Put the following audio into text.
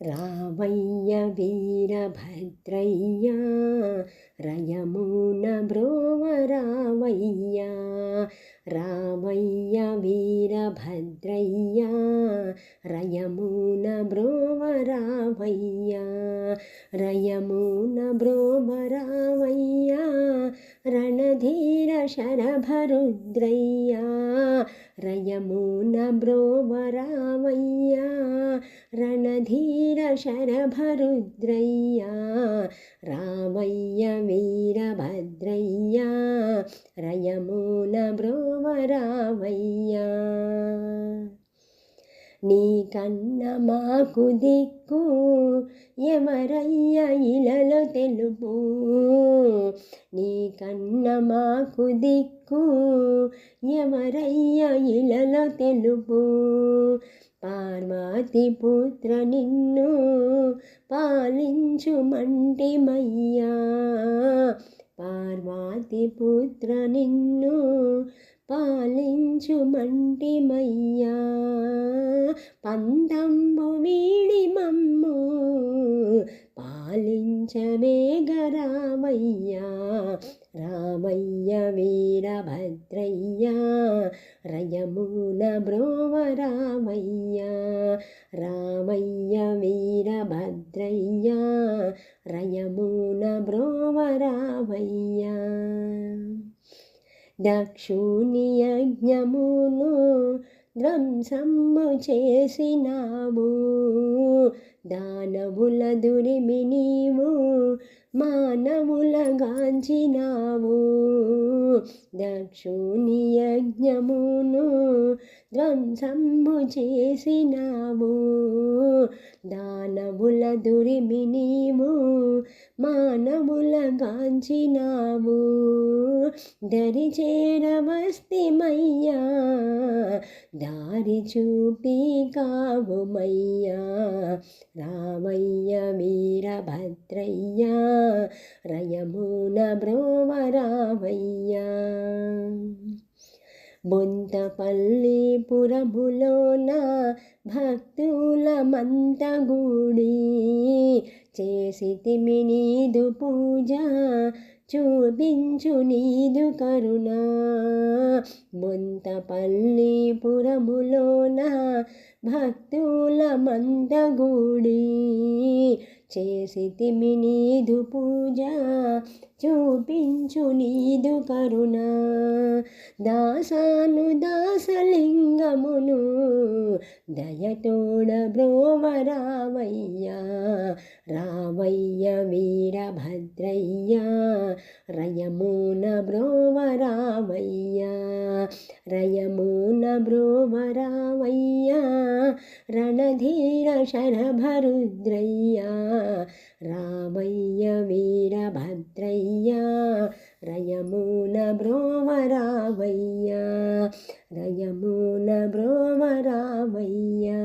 రామయ్య వీరభద్రయ్య రయమున బ్రోవ రామయ్య రామయ్య వీరభద్రయ్య రయమున బ్రోవ రామయ్య రయమున బ్రోవ రామయ్య రణధీర శరభరుద్రయ్యా రయమున బ్రోవ రణధీర శరభరుద్రయ్యా రామయ్య వీరభద్రయ్య రయమున బ్రోవరామయ్యా నీ కన్న మాకు దిక్కు ఎవరయ్య ఇలలో తెలుపు. నీ కన్న మాకు దిక్కు ఎవరయ్య ఇలలో తెలుపు? పార్వతి పుత్ర నిన్ను పాలించుమంటిమయ్యా పార్వతి పుత్ర నిన్ను పాలించుమంటిమయ్యా పంతంబు వీడి మమ్మ పాలించవేగరామయ్యా రామయ్య వీరభద్రయ్య రయమున బ్రోవ రామయ్య రామయ్య వీరభద్రయ్య రయమున బ్రోవ రామయ్య దక్షుని యజ్ఞమును ధ్వంసము చేసినాము దానవుల దురిమి నీవు మానవులగాంచినావు దక్షుని యజ్ఞమును ధ్వంసము చేసినావు దానవుల దురిమి నీవు మానవులగాంచినావు దరి నమస్తిమయ్యా దారి చూపి కావుమయ్యా రామయ్య వీరభద్రయ్య రయమున బ్రోవరామయ్యా బొంతపల్లి పురములోన భక్తుల గుడి చేసి తిమినీదు పూజ చూపించు నీదు కరుణ. బొంతపల్లి పురములోన భక్తుల మందగూడి. చేసి తిమి నీదు పూజ చూపించు నీదు కరుణ. దాసాను దాసలింగమును దయతోడ బ్రోవ రావయ్య రావయ్య వీరభద్రయ్య. రయమున బ్రోవరావయ్యా రయమున బ్రోవరావయ్యా రణధీర శరభరుద్రయ్యా రామయ్య వీరభద్రయ్యా రయమున బ్రోవరావయ్యా రయమున బ్రోవరావయ్యా.